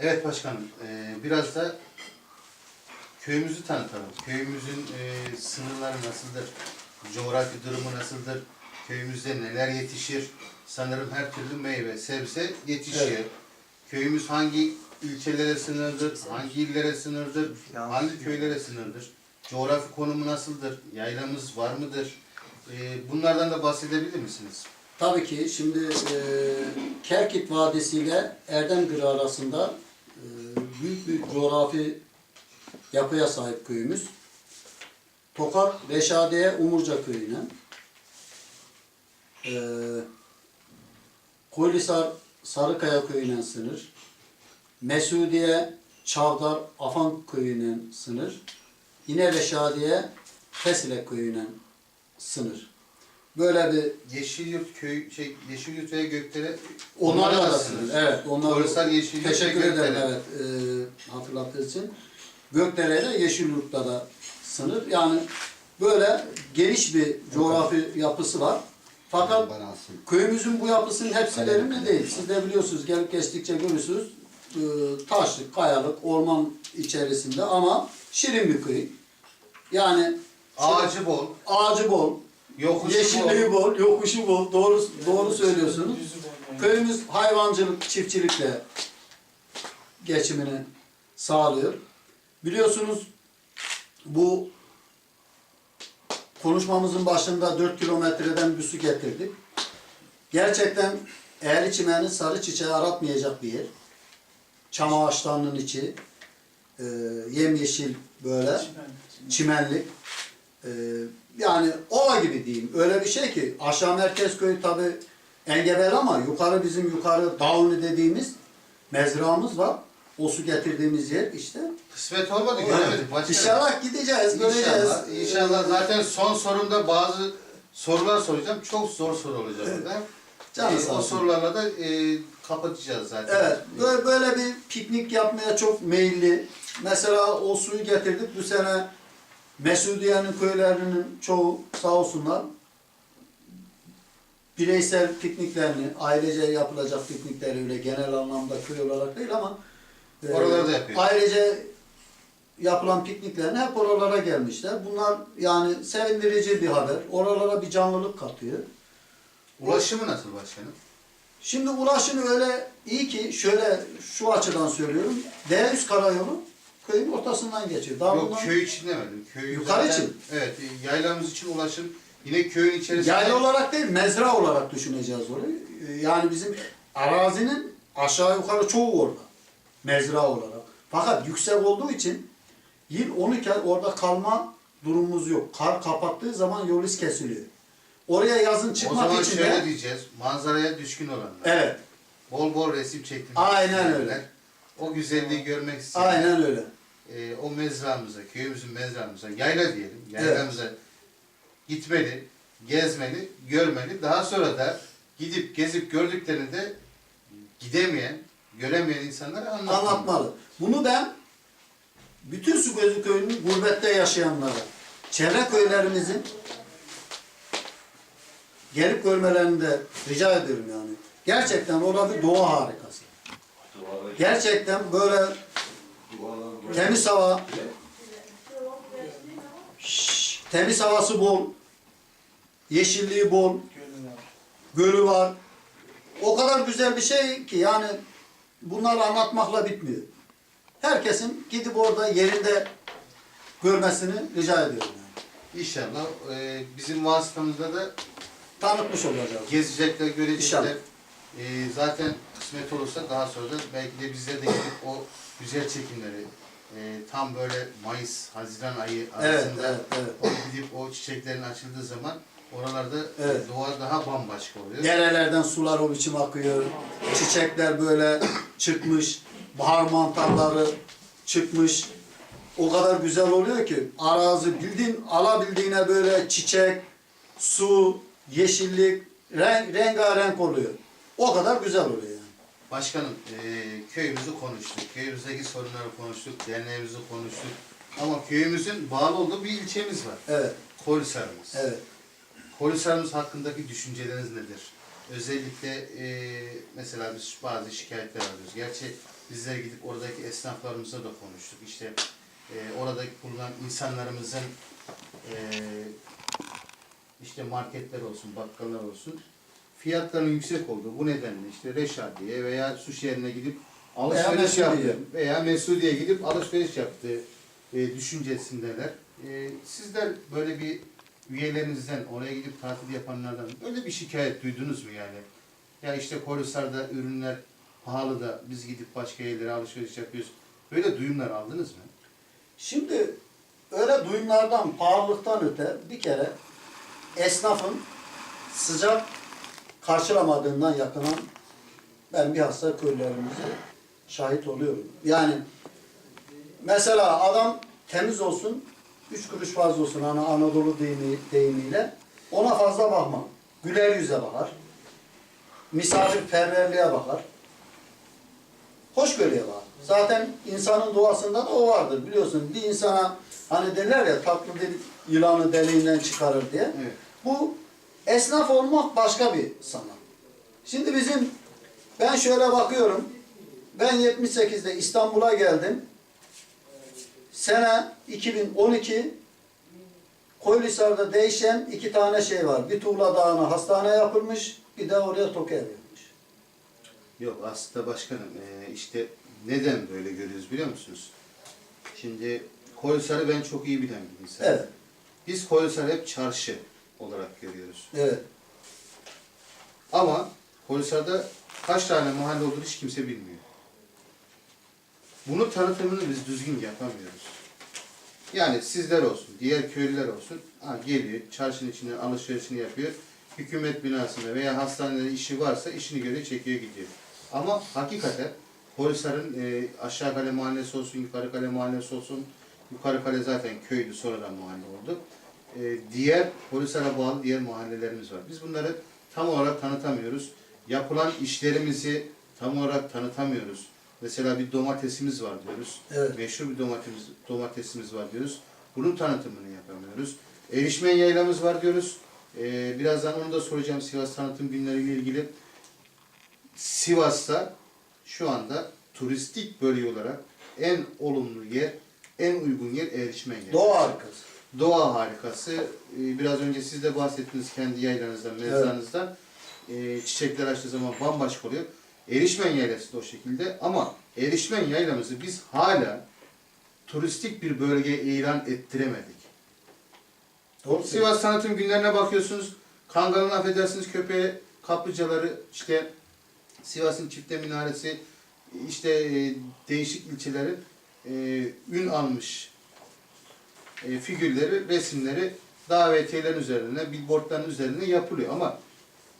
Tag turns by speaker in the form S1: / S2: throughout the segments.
S1: Evet başkanım, e, biraz da köyümüzü tanıtalım. Köyümüzün e, sınırları nasıldır? Coğrafi durumu nasıldır? Köyümüzde neler yetişir? Sanırım her türlü meyve, sebze yetişiyor.
S2: Evet.
S1: Köyümüz hangi ilçelere sınırdır? Hangi illere sınırdır? Hangi köylere sınırdır? Coğrafi konumu nasıldır? Yaylamız var mıdır? E, bunlardan da bahsedebilir misiniz?
S2: Tabii ki şimdi e, Kerkit Vadisi ile Erdemgırı arasında büyük bir coğrafi yapıya sahip köyümüz. Tokat, Reşadiye, Umurca köyüne. E, Koylisar, Sarıkaya köyüne sınır. Mesudiye, Çavdar, Afan köyüne sınır. Yine Reşadiye, Fesile köyüne sınır. Böyle bir
S1: Yeşilyurt köy şey Yeşilyurt ve Gökdere sınır.
S2: sınır. Evet, onlar
S1: Korsal Yeşilyurt ve
S2: Teşekkür ederim
S1: Gökdere.
S2: evet e, hatırlattığı için. Gökdere ile Yeşilyurt'ta da sınır. Yani böyle geniş bir coğrafi yapısı var. Fakat köyümüzün bu yapısının hepsi verimli değil. Siz de biliyorsunuz gelip geçtikçe görürsünüz. E, taşlık, kayalık, orman içerisinde ama şirin bir köy. Yani
S1: Ağacı bol,
S2: ağacı bol,
S1: yokuşu
S2: yeşilliği
S1: bol.
S2: bol, yokuşu bol. Doğru doğru söylüyorsunuz. Köyümüz hayvancılık, çiftçilikle geçimini sağlıyor. Biliyorsunuz bu konuşmamızın başında 4 kilometreden bir su getirdik. Gerçekten eğer çimenin sarı çiçeği aratmayacak bir yer. Çam ağaçlarının içi, e, yemyeşil böyle, çimenlik. E, yani ova gibi diyeyim. Öyle bir şey ki aşağı merkez köyü tabi engebeli ama yukarı bizim yukarı Davuni dediğimiz mezramız var. O su getirdiğimiz yer işte.
S1: Kısmet olmadı göremedik. Başkanım.
S2: İnşallah gideceğiz, göreceğiz.
S1: İnşallah. İnşallah. Zaten son sorumda bazı sorular soracağım. Çok zor soru olacak.
S2: Canı
S1: Ee,
S2: sağ
S1: o
S2: olsun.
S1: sorularla da e, kapatacağız zaten.
S2: Evet, böyle, böyle bir piknik yapmaya çok meyilli. Mesela o suyu getirdik. Bu sene Mesudiye'nin köylerinin çoğu sağ olsunlar bireysel pikniklerini, ailece yapılacak piknikleri öyle genel anlamda köy olarak değil ama e,
S1: Oralarda yapıyor.
S2: ailece yapılan pikniklerini hep oralara gelmişler. Bunlar yani sevindirici bir haber. Oralara bir canlılık katıyor.
S1: Ulaşımı nasıl başkanım?
S2: Şimdi ulaşım öyle iyi ki şöyle şu açıdan söylüyorum. D100 karayolu köyün ortasından geçiyor. Daha
S1: Yok
S2: bundan-
S1: köy için demedim. Köy
S2: Yukarı
S1: zaten-
S2: için.
S1: Evet. Yaylamız için ulaşım yine köyün içerisinde.
S2: Yayla olarak değil, mezra olarak düşüneceğiz orayı. Ee, Yani bizim arazinin aşağı yukarı çoğu orada. Mezra olarak. Fakat yüksek olduğu için yıl 12 ay orada kalma durumumuz yok. Kar kapattığı zaman yol iz kesiliyor. Oraya yazın
S1: o
S2: çıkmak
S1: zaman
S2: için
S1: şöyle
S2: de...
S1: diyeceğiz. Manzaraya düşkün olanlar.
S2: Evet,
S1: Bol bol resim çektirmek
S2: Aynen
S1: isteyenler,
S2: öyle.
S1: O güzelliği görmek isteyenler.
S2: aynen öyle.
S1: E, o mezramıza, köyümüzün mezramıza, yayla diyelim, yaylamıza gitmeli, gezmeli, görmeli. Daha sonra da gidip gezip gördüklerini de gidemeyen, göremeyen insanlara anlatmalı.
S2: anlatmalı. Bunu ben bütün Sugözü köyünün gurbette yaşayanlara, çevre köylerimizin gelip görmelerini de rica ediyorum yani. Gerçekten orada bir doğa harikası. Gerçekten böyle temiz hava, Şşş, temiz havası bol, yeşilliği bol, gölü var. O kadar güzel bir şey ki yani bunları anlatmakla bitmiyor. Herkesin gidip orada yerinde görmesini rica ediyorum. Yani.
S1: İnşallah e, bizim vasıtamızda da
S2: Tanıtmış olacağız.
S1: gezecekler, görecekler.
S2: İnşallah.
S1: E, zaten kısmet olursa daha sonra da belki de bizler de gidip o güzel çekimleri e, tam böyle Mayıs, Haziran ayı
S2: Evet,
S1: arasında
S2: evet, evet.
S1: o gidip o çiçeklerin açıldığı zaman oralarda
S2: Evet.
S1: doğa daha bambaşka oluyor.
S2: Derelerden sular o biçim akıyor. Çiçekler böyle çıkmış. Bahar mantarları çıkmış. O kadar güzel oluyor ki arazi bildiğin alabildiğine böyle çiçek, su, yeşillik, renk, rengarenk oluyor. O kadar güzel oluyor.
S1: Başkanım, e, köyümüzü konuştuk, köyümüzdeki sorunları konuştuk, derneğimizi konuştuk. Ama köyümüzün bağlı olduğu bir ilçemiz var.
S2: Evet,
S1: Kolisarımız.
S2: evet.
S1: Kolisarımız hakkındaki düşünceleriniz nedir? Özellikle e, mesela biz bazı şikayetler alıyoruz. Gerçi Bizler gidip oradaki esnaflarımızla da konuştuk. İşte e, oradaki bulunan insanlarımızın e, işte marketler olsun, bakkallar olsun fiyatların yüksek olduğu bu nedenle işte Reşadiye veya sushi yerine gidip alışveriş yaptı veya Mesudiye gidip alışveriş yaptığı e, düşüncesindeler. E, sizler böyle bir üyelerinizden oraya gidip tatil yapanlardan böyle bir şikayet duydunuz mu yani? Ya işte Kolisar'da ürünler pahalı da biz gidip başka yerlere alışveriş yapıyoruz. Böyle duyumlar aldınız mı?
S2: Şimdi öyle duyumlardan, pahalılıktan öte bir kere esnafın sıcak karşılamadığından yakınan ben bir hasta köylerimize şahit oluyorum. Yani mesela adam temiz olsun, üç kuruş fazla olsun hani Anadolu deyimi, deyimiyle ona fazla bakma. Güler yüze bakar. Misafirperverliğe bakar. Hoşgörüye bakar. Zaten insanın doğasında da o vardır biliyorsun. Bir insana hani derler ya tatlı dil yılanı deliğinden çıkarır diye.
S1: Evet.
S2: Bu esnaf olmak başka bir sanat. Şimdi bizim ben şöyle bakıyorum. Ben 78'de İstanbul'a geldim. Sene 2012 Koylisar'da değişen iki tane şey var. Bir Tuğla Dağı'na hastane yapılmış, bir de oraya TOKİ yapılmış.
S1: Yok aslında başkanım e, işte neden böyle görüyoruz biliyor musunuz? Şimdi Kolisar'ı ben çok iyi bilen bir insanım.
S2: Evet,
S1: Biz Kolisar'ı hep çarşı olarak görüyoruz.
S2: evet.
S1: Ama Kolisar'da kaç tane mahalle olduğunu hiç kimse bilmiyor. Bunu tanıtımını biz düzgün yapamıyoruz. Yani sizler olsun, diğer köylüler olsun, ha, geliyor, çarşının içinde alışverişini yapıyor. Hükümet binasında veya hastanede işi varsa işini göre çekiyor gidiyor. Ama hakikaten Kolisar'ın e, aşağı kale mahallesi olsun, yukarı kale mahallesi olsun, yukarı kale zaten köydü, sonradan mahalle oldu. E, diğer Kolisar'a bağlı diğer mahallelerimiz var. Biz bunları tam olarak tanıtamıyoruz. Yapılan işlerimizi tam olarak tanıtamıyoruz. Mesela bir domatesimiz var diyoruz.
S2: Evet.
S1: Meşhur bir domatesimiz, domatesimiz var diyoruz. Bunun tanıtımını yapamıyoruz. Erişmen yaylamız var diyoruz. Ee, birazdan onu da soracağım Sivas tanıtım günleriyle ilgili. Sivas'ta şu anda turistik bölge olarak en olumlu yer, en uygun yer erişmen yeri.
S2: Doğa harikası.
S1: Doğa harikası. Ee, Biraz önce siz de bahsettiniz kendi yaylanızdan, mezranızdan. Ee, Çiçekler açtığı zaman bambaşka oluyor. Erişmen yaylası da o şekilde ama erişmen yaylamızı biz hala turistik bir bölge ilan ettiremedik.
S2: Doğru
S1: Sivas Tanıtım Günlerine bakıyorsunuz. Kangal'ın affedersiniz köpeğe kaplıcaları işte Sivas'ın çifte minaresi işte e, değişik ilçelerin e, ün almış e, figürleri, resimleri davetiyelerin üzerine, billboardların üzerine yapılıyor ama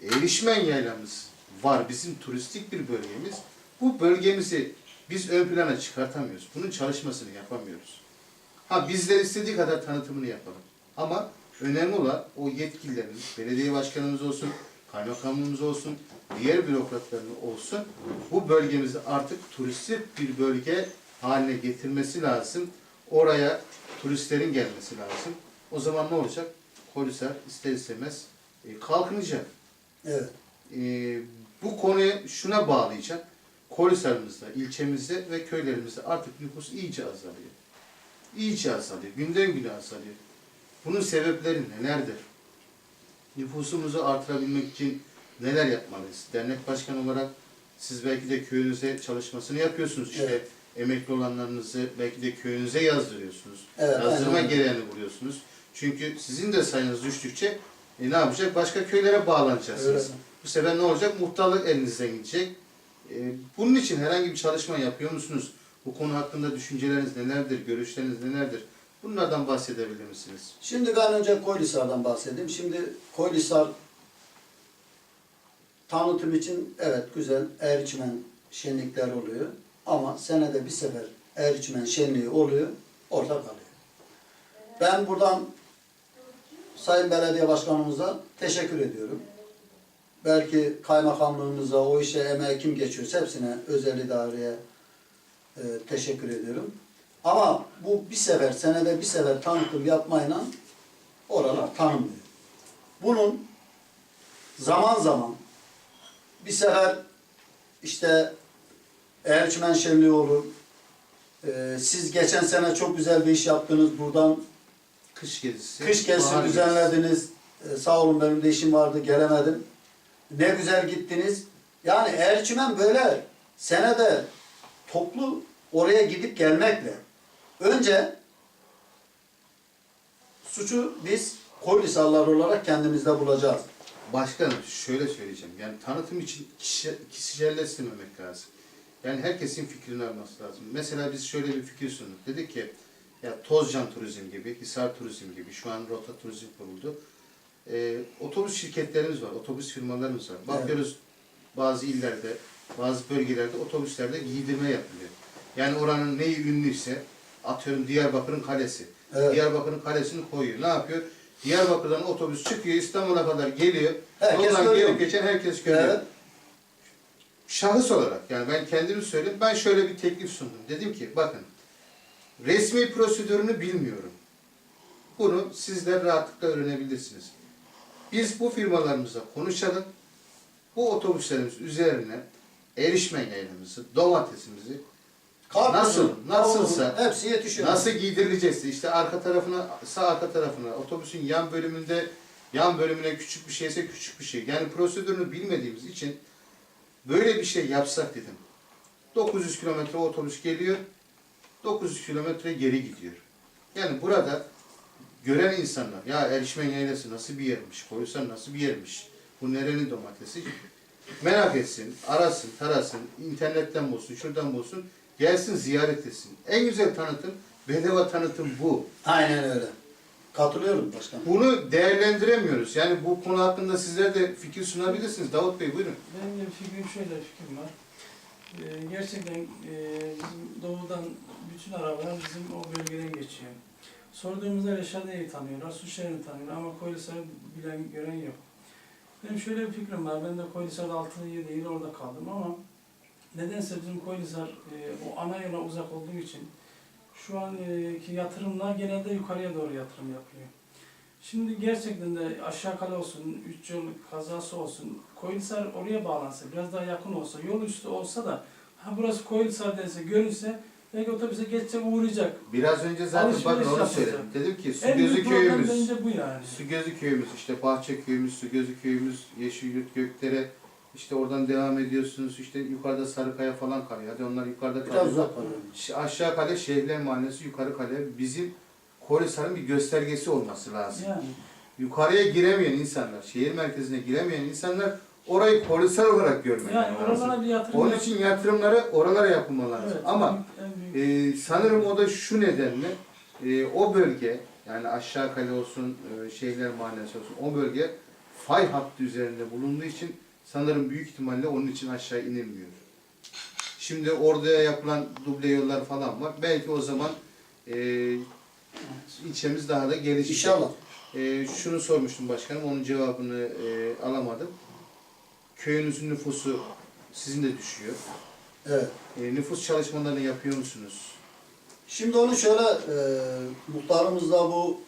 S1: erişmen yaylamız var. Bizim turistik bir bölgemiz. Bu bölgemizi biz ön plana çıkartamıyoruz. Bunun çalışmasını yapamıyoruz. Ha bizler istediği kadar tanıtımını yapalım. Ama önemli olan o yetkililerimiz, belediye başkanımız olsun, kaymakamımız olsun, diğer bürokratların olsun bu bölgemizi artık turistik bir bölge haline getirmesi lazım. Oraya turistlerin gelmesi lazım. O zaman ne olacak? Kolisar ister istemez e, kalkınacak.
S2: Evet.
S1: E, bu konuyu şuna bağlayacağım. Kolisar'ımızda, ilçemizde ve köylerimizde artık nüfus iyice azalıyor. İyice azalıyor. Günden güne azalıyor. Bunun sebepleri nelerdir? Nüfusumuzu artırabilmek için neler yapmalıyız? Dernek başkanı olarak siz belki de köyünüze çalışmasını yapıyorsunuz. İşte
S2: Evet.
S1: Emekli olanlarınızı belki de köyünüze yazdırıyorsunuz.
S2: Evet,
S1: Yazdırma
S2: aynen.
S1: gereğini buluyorsunuz. Çünkü sizin de sayınız düştükçe e, ne yapacak? Başka köylere bağlanacaksınız.
S2: Öyle.
S1: Bu sefer ne olacak? Muhtarlık elinizden gidecek. E, bunun için herhangi bir çalışma yapıyor musunuz? Bu konu hakkında düşünceleriniz nelerdir? Görüşleriniz nelerdir? Bunlardan bahsedebilir misiniz?
S2: Şimdi ben önce Koylisar'dan bahsedeyim. Şimdi Koylisar tanıtım için evet güzel Erçmen şenlikler oluyor. Ama senede bir sefer Erçmen şenliği oluyor, orada kalıyor. Ben buradan Sayın Belediye Başkanımıza teşekkür ediyorum. Belki kaymakamlığımıza, o işe emeği kim geçiyorsa hepsine, özel idareye e, teşekkür ediyorum. Ama bu bir sefer, senede bir sefer tanıtım yapmayla oralar tanınmıyor. Bunun zaman zaman bir sefer işte Erçmen Şenliği olur. Ee, siz geçen sene çok güzel bir iş yaptınız. Buradan
S1: Kış gezisi.
S2: kış gezisi
S1: bahar
S2: düzenlediniz. Ee, sağ olun benim de işim vardı gelemedim. Ne güzel gittiniz. Yani Erçmen böyle senede toplu oraya gidip gelmekle önce suçu biz Koylisarlar olarak kendimizde bulacağız.
S1: Başkanım şöyle söyleyeceğim. Yani tanıtım için kişi, kişiselleştirmemek lazım. Yani herkesin fikrini alması lazım. Mesela biz şöyle bir fikir sunduk. Dedik ki ya Tozcan Turizm gibi, Hisar Turizm gibi şu an Rota Turizm kuruldu. Ee, otobüs şirketlerimiz var, otobüs firmalarımız var. Bakıyoruz bazı illerde, bazı bölgelerde otobüslerde giydirme yapılıyor. Yani oranın neyi ünlüyse atıyorum Diyarbakır'ın kalesi.
S2: Evet.
S1: Diyarbakır'ın kalesini koyuyor. Ne yapıyor? Diyarbakır'dan otobüs çıkıyor İstanbul'a kadar geliyor.
S2: Herkes
S1: Oradan
S2: görüyor.
S1: geçen herkes görüyor.
S2: Evet.
S1: Şahıs olarak yani ben kendimi söyleyeyim. Ben şöyle bir teklif sundum. Dedim ki bakın resmi prosedürünü bilmiyorum. Bunu sizler rahatlıkla öğrenebilirsiniz. Biz bu firmalarımıza konuşalım. Bu otobüslerimiz üzerine erişmen yayınımızı, domatesimizi
S2: Karpuzu,
S1: Nasıl? Nasılsa-
S2: tavuğu, hepsi yetişiyor.
S1: Nasıl giydirilecekse işte arka tarafına, sağ arka tarafına, otobüsün yan bölümünde yan bölümüne küçük bir şeyse küçük bir şey. Yani prosedürünü bilmediğimiz için böyle bir şey yapsak dedim. 900 kilometre otobüs geliyor, 900 kilometre geri gidiyor. Yani burada gören insanlar, ya Erişmen Yaylası nasıl bir yermiş, Koyusan nasıl bir yermiş, bu nerenin domatesi merak etsin, arasın, tarasın, internetten bulsun, şuradan bulsun, gelsin ziyaret etsin. En güzel tanıtım, bedava tanıtım bu.
S2: Aynen öyle. Katılıyorum başkanım.
S1: Bunu değerlendiremiyoruz. Yani bu konu hakkında sizler de fikir sunabilirsiniz. Davut Bey buyurun.
S3: Benim de fikrim şöyle fikrim var. Ee, gerçekten e, bizim doğudan bütün arabalar bizim o bölgeden geçiyor. Sorduğumuzda Reşadiye'yi tanıyorlar, Suşehir'i tanıyorlar ama Koylisar'ı bilen, gören yok. Benim şöyle bir fikrim var. Ben de Koylisar'da 6-7 yıl orada kaldım ama nedense bizim Koylisar e, o ana yola uzak olduğu için şu anki yatırımlar genelde yukarıya doğru yatırım yapıyor. Şimdi gerçekten de aşağı kale olsun, üç yol kazası olsun, Koyulsar oraya bağlansa, biraz daha yakın olsa, yol üstü olsa da ha burası Koyulsar dense, görünse belki otobüse geçecek, uğrayacak.
S1: Biraz önce zaten
S3: Alışveriş
S1: bakın onu
S3: yapacak.
S1: söyledim. Dedim ki
S3: En büyük
S1: Sugözü
S3: problem
S1: köyümüz,
S3: bence bu yani.
S1: Sugözü köyümüz, işte Bahçe köyümüz, Sugözü köyümüz, Yeşilyurt Gökdere, işte oradan devam ediyorsunuz, işte yukarıda Sarıkaya falan kalıyor. Hadi onlar yukarıda
S2: Biraz
S1: kalıyor.
S2: uzak kalıyor.
S1: Ş- Aşağı kale Şehirler Mahallesi, yukarı kale bizim Kolisar'ın bir göstergesi olması lazım.
S3: Yani
S1: Yukarıya giremeyen insanlar, şehir merkezine giremeyen insanlar orayı Kolisar olarak görmeleri
S3: yani
S1: lazım.
S3: oralara bir yatırım
S1: Onun
S3: yap-
S1: için yatırımları oralara yapılmalı lazım.
S3: Evet,
S1: Ama
S3: en büyük-
S1: e, sanırım o da şu nedenle e, o bölge yani aşağı kale olsun, e, şehirler mahallesi olsun o bölge fay hattı üzerinde bulunduğu için sanırım büyük ihtimalle onun için aşağı inilmiyor. Şimdi orada yapılan duble yollar falan var. Belki o zaman e, ilçemiz daha da gelişecek.
S2: İnşallah.
S1: E, şunu sormuştum başkanım, onun cevabını e, alamadım. Köyünüzün nüfusu sizin de düşüyor.
S2: Evet.
S1: E, nüfus çalışmalarını yapıyor musunuz?
S2: Şimdi onu şöyle e, muhtarımızla bu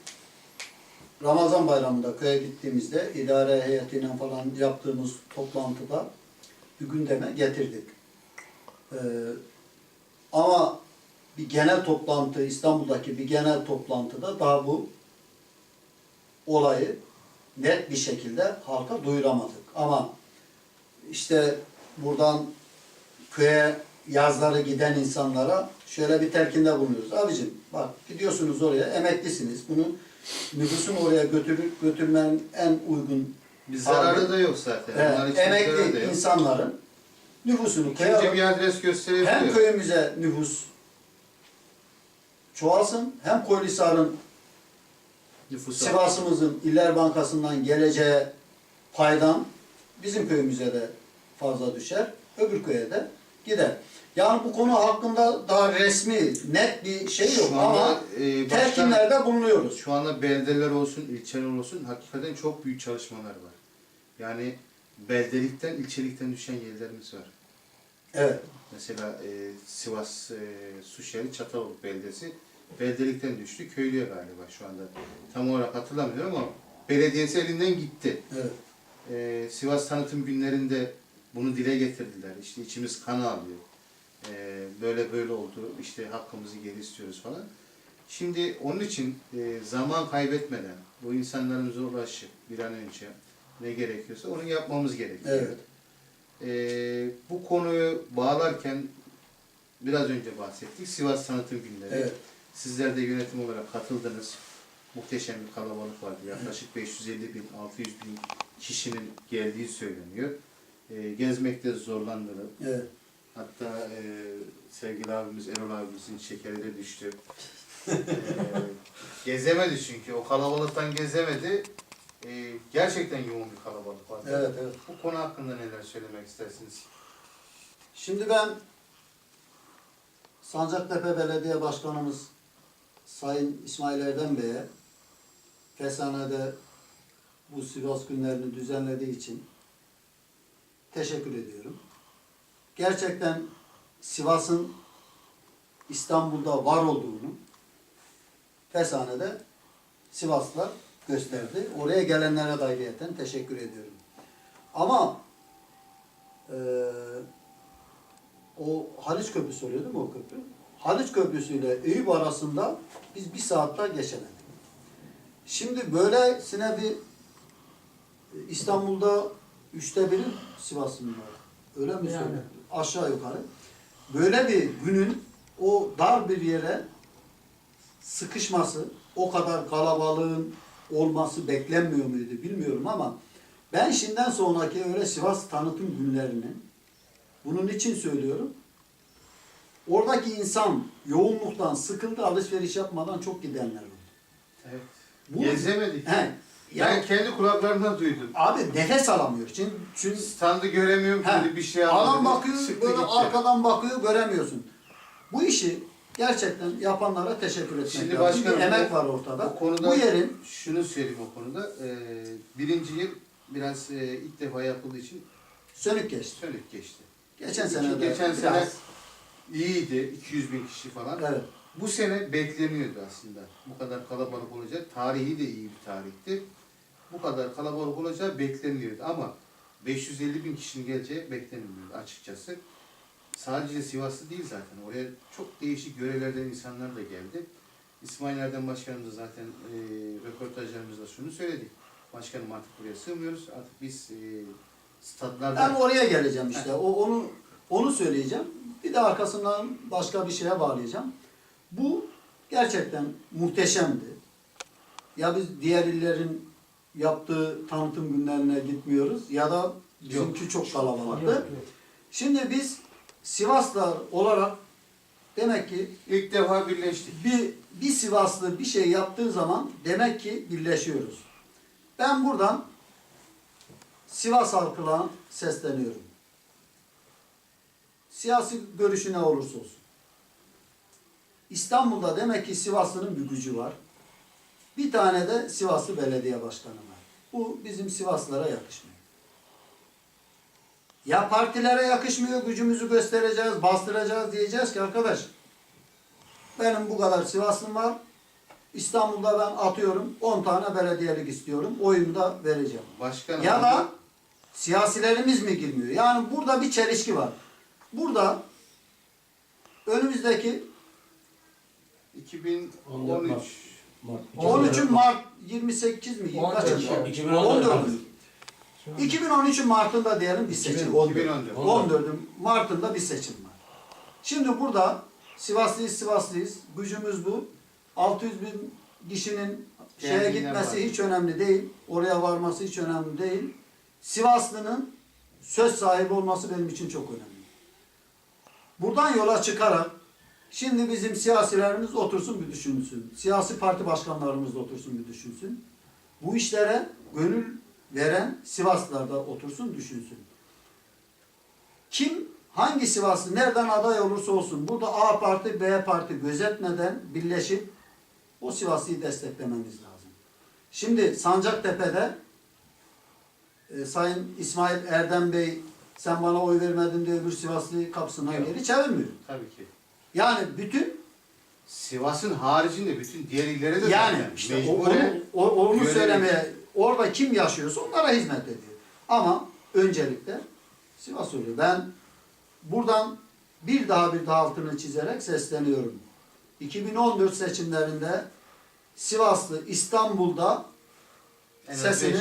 S2: Ramazan bayramında köye gittiğimizde idare heyetiyle falan yaptığımız toplantıda bir gündeme getirdik. E, ama bir genel toplantı, İstanbul'daki bir genel toplantıda daha bu olayı net bir şekilde halka duyuramadık. Ama işte buradan köye yazları giden insanlara şöyle bir telkinde bulunuyoruz. Abicim bak gidiyorsunuz oraya emeklisiniz. Bunu nüfusun oraya götür, götürmenin en uygun
S1: Bir zararı da yok zaten. Onlar için zararı da
S2: emekli
S1: yok.
S2: insanların nüfusunu
S1: İkinci
S2: koyalım.
S1: bir adres gösterebiliyor.
S2: Hem köyümüze nüfus çoğalsın hem Koylisar'ın
S1: Nüfusu.
S2: Sivas'ımızın İller Bankası'ndan geleceği paydan bizim köyümüze de fazla düşer, öbür köye de gider. Yani bu konu hakkında daha resmi, net bir şey yok
S1: Şu
S2: ama
S1: e, başkan,
S2: telkinlerde bulunuyoruz.
S1: şu anda beldeler olsun, ilçeler olsun hakikaten çok büyük çalışmalar var. Yani beldelikten, ilçelikten düşen yerlerimiz var.
S2: Evet,
S1: Mesela e, Sivas e, Suşehri Çatalhöyük beldesi beldelikten düştü. Köylüye galiba şu anda. Tam olarak hatırlamıyorum ama belediyesi elinden gitti.
S2: evet.
S1: Ee, Sivas tanıtım günlerinde bunu dile getirdiler. İşte içimiz kan ağlıyor. E, böyle böyle oldu. işte hakkımızı geri istiyoruz falan. Şimdi onun için e, zaman kaybetmeden bu insanlarımıza ulaşıp bir an önce ne gerekiyorsa onu yapmamız gerekiyor.
S2: Evet.
S1: E, bu konuyu bağlarken biraz önce bahsettik. Sivas Tanıtım Günleri.
S2: Evet.
S1: Sizler de yönetim olarak katıldınız. Muhteşem bir kalabalık vardı. Yaklaşık 550 bin, 600 bin kişinin geldiği söyleniyor. E, gezmekte zorlandırır.
S2: Evet.
S1: Hatta e, sevgili abimiz Erol abimizin şekeri de düştü. E, gezemedi çünkü. O kalabalıktan gezemedi. E, gerçekten yoğun bir kalabalık vardı.
S2: Evet, evet.
S1: Bu konu hakkında neler söylemek istersiniz?
S2: Şimdi ben Sancaktepe Belediye Başkanımız Sayın İsmail Erdem Bey'e Kesane'de bu Sivas günlerini düzenlediği için teşekkür ediyorum. Gerçekten Sivas'ın İstanbul'da var olduğunu Kesane'de Sivaslılar gösterdi. Oraya gelenlere de ayrıyeten teşekkür ediyorum. Ama eee o Haliç Köprüsü oluyor değil mi o köprü? Haliç Köprüsü ile Eyüp arasında biz bir saatte geçemedik. Şimdi böylesine bir İstanbul'da üçte biri Sivas'ın var. Öyle mi
S3: Yani.
S2: Aşağı yukarı. Böyle bir günün o dar bir yere sıkışması, o kadar kalabalığın olması beklenmiyor muydu bilmiyorum ama ben şimdiden sonraki öyle Sivas tanıtım günlerinin bunun için söylüyorum. Oradaki insan yoğunluktan sıkıldı alışveriş yapmadan çok gidenler oldu.
S1: Evet.
S2: Bu,
S1: Gezemedik.
S2: he,
S1: Ben
S2: ya,
S1: kendi kulaklarımdan duydum.
S2: abi nefes alamıyor. Çünkü, çünkü
S1: Standı göremiyorum
S2: He,
S1: bir şey
S2: adam
S1: almadı.
S2: bakıyor
S1: Çıktı
S2: böyle
S1: gitti.
S2: arkadan bakıyor göremiyorsun. Bu işi gerçekten yapanlara teşekkür etmek
S1: Şimdi
S2: lazım.
S1: başkanım,
S2: bir emek var ortada.
S1: Bu konuda
S2: bu yerin
S1: şunu söyleyeyim o konuda. Ee, birinci yıl biraz e, ilk defa yapıldığı için
S2: sönük geçti.
S1: sönük geçti.
S2: Geçen sene de
S1: geçen
S2: biraz-
S1: sene iyiydi. 200 bin kişi falan.
S2: evet.
S1: Bu sene bekleniyordu aslında. Bu kadar kalabalık olacak. Tarihi de iyi bir tarihti. Bu kadar kalabalık olacağı bekleniyordu ama 550 bin kişinin geleceği beklenmiyordu açıkçası. Sadece Sivaslı değil zaten. Oraya çok değişik yörelerden insanlar da geldi. İsmail Erdem Başkanımız da zaten e, röportajlarımızda şunu söyledik. Başkanım artık buraya sığmıyoruz. Artık biz e, stadlarda...
S2: Ben oraya geleceğim işte. O onu onu söyleyeceğim. Bir de arkasından başka bir şeye bağlayacağım. Bu gerçekten muhteşemdi. Ya biz diğer illerin yaptığı tanıtım günlerine gitmiyoruz ya da bizimki çok kalabalıktı. Şimdi biz Sivaslılar olarak demek ki
S1: İlk defa birleştik.
S2: bir, bir Sivaslı bir şey yaptığı zaman demek ki birleşiyoruz. Ben buradan Sivas halkına sesleniyorum. Siyasi görüşü ne olursa olsun. İstanbul'da demek ki Sivaslı'nın bir gücü var. Bir tane de Sivaslı belediye başkanı var. Bu bizim Sivaslılara yakışmıyor. Ya partilere yakışmıyor, gücümüzü göstereceğiz, bastıracağız diyeceğiz ki arkadaş benim bu kadar Sivaslım var. İstanbul'da ben atıyorum 10 tane belediyelik istiyorum. Oyumu da vereceğim.
S1: Başkanım...
S2: Ya da siyasilerimiz mi girmiyor? Yani burada bir çelişki var. Burada önümüzdeki
S1: 2013
S2: 13 Mart 28 mi? Kaç? 14. 2013'ün Mart'ında diyelim bir seçim.
S1: 2014.
S2: 14'ün Mart'ında bir seçim var. Şimdi burada Sivaslıyız Sivaslıyız. Gücümüz bu. 600 bin kişinin şeye gitmesi
S1: var.
S2: hiç önemli değil. Oraya varması hiç önemli değil. Sivaslı'nın söz sahibi olması benim için çok önemli. Buradan yola çıkarak şimdi bizim siyasilerimiz otursun bir düşünsün. Siyasi parti başkanlarımız da otursun bir düşünsün. Bu işlere gönül veren Sivaslılar da otursun düşünsün. Kim hangi Sivaslı nereden aday olursa olsun burada A parti B parti gözetmeden birleşip o Sivaslı'yı desteklememiz lazım. Şimdi Sancaktepe'de e, Sayın İsmail Erdem Bey sen bana oy vermedin diye öbür Sivaslı'yı kapısından
S1: Yok.
S2: geri çevirmiyor.
S1: Tabii ki.
S2: Yani bütün
S1: Sivas'ın haricinde bütün diğer illere de
S2: yani
S1: zaten
S2: işte o- onu, o- onu
S1: görevi-
S2: söylemeye orada kim yaşıyorsa onlara hizmet ediyor. Ama öncelikle Sivas oluyor. Ben buradan bir daha bir daha altını çizerek sesleniyorum. 2014 seçimlerinde Sivaslı İstanbul'da
S1: En
S2: Sesini-
S1: beş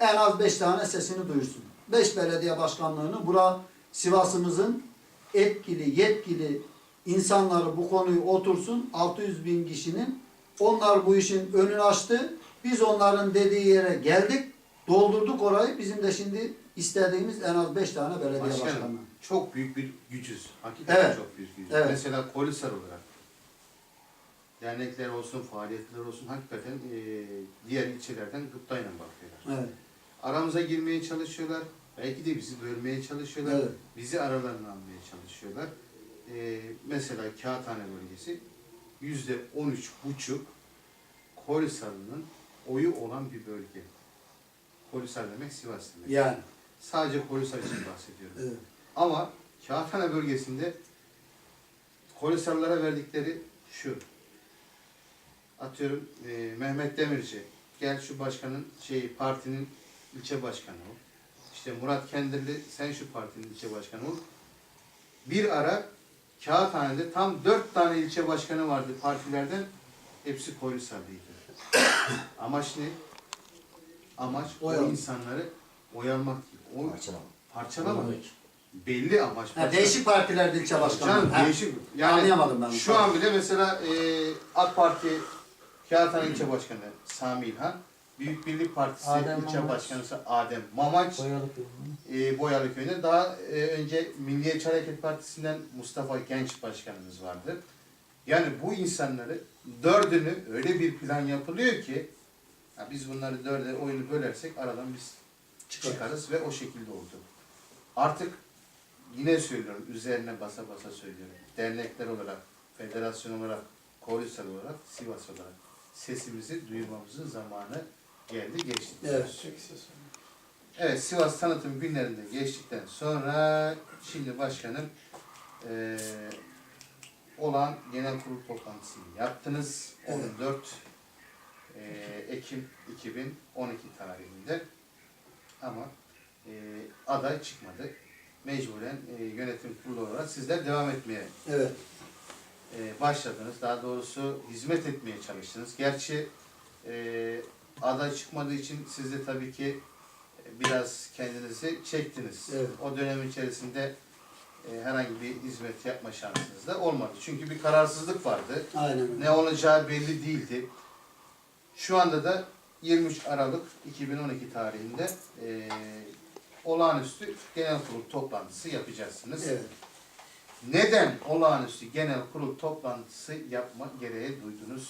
S2: en az 5 tane sesini duyursun. 5 belediye başkanlığını bura Sivas'ımızın etkili, yetkili insanları bu konuyu otursun. 600 bin kişinin onlar bu işin önünü açtı. Biz onların dediği yere geldik. Doldurduk orayı. Bizim de şimdi istediğimiz en az 5 tane belediye başkanlığı.
S1: Başkanım çok büyük bir gücüz. Hakikaten
S2: Evet.
S1: çok büyük gücüz.
S2: Evet.
S1: Mesela Kolisar olarak dernekler olsun, faaliyetler olsun hakikaten e, diğer ilçelerden gıptayla bakıyorlar.
S2: Evet.
S1: Aramıza girmeye çalışıyorlar. Belki de bizi bölmeye çalışıyorlar.
S2: Evet.
S1: Bizi aralarına almaya çalışıyorlar. E, mesela Kağıthane bölgesi yüzde on üç buçuk Kolisarlı'nın oyu olan bir bölge. Kolisar demek Sivas demek.
S2: Yani.
S1: Sadece Kolisar için bahsediyorum.
S2: Evet.
S1: Ama Kağıthane bölgesinde Kolisarlara verdikleri şu. Atıyorum e, Mehmet Demirci. Gel şu başkanın şey partinin ilçe başkanı ol. İşte Murat Kendirli sen şu partinin ilçe başkanı ol. Bir ara Kağıthane'de tam dört tane ilçe başkanı vardı partilerden. Hepsi Kolisarlıydı. Amaç ne? Amaç o
S2: Oyalamak.
S1: insanları oyalmak. O
S4: Parçalama.
S1: parçalamak. Belli amaç.
S2: Ha, değişik partilerde ilçe başkanlığı.
S1: Canım
S2: Ha.
S1: değişik. Yani
S2: Anlayamadım ben.
S1: şu an bile mesela e, AK Parti Kağıthane ilçe başkanı Sami İlhan, Büyük Birlik Partisi
S4: Adem
S1: ilçe
S4: Mamaç.
S1: başkanı Adem Mamaç,
S4: yolunu.
S1: e, Boyalı Köyü'nde daha e, önce Milliyetçi Hareket Partisi'nden Mustafa Genç başkanımız vardı. Yani bu insanları dördünü öyle bir plan yapılıyor ki ya biz bunları dörde oyunu bölersek aradan biz
S2: Çıkar.
S1: çıkarız ve o şekilde oldu. Artık yine söylüyorum, üzerine basa basa söylüyorum. Dernekler olarak, federasyon olarak, koalisyon olarak, Sivas olarak sesimizi duyurmamızın zamanı geldi, geçti.
S2: Evet.
S1: Evet, Sivas tanıtım günlerinde geçtikten sonra şimdi başkanım eee olan genel kurul toplantısını yaptınız.
S2: Evet.
S1: 14 eee, Ekim 2012 tarihinde ama eee, aday çıkmadı. Mecburen eee, yönetim kurulu olarak sizler devam etmeye
S2: Evet.
S1: e, başladınız. Daha doğrusu hizmet etmeye çalıştınız. Gerçi e, aday çıkmadığı için siz de tabii ki biraz kendinizi çektiniz.
S2: Evet.
S1: O dönem içerisinde e, herhangi bir hizmet yapma şansınız da olmadı. Çünkü bir kararsızlık vardı.
S2: Aynen.
S1: Ne olacağı belli değildi. Şu anda da 23 Aralık 2012 tarihinde e, olağanüstü genel kurul toplantısı yapacaksınız.
S2: Evet.
S1: Neden olağanüstü genel kurul toplantısı yapma gereği duydunuz?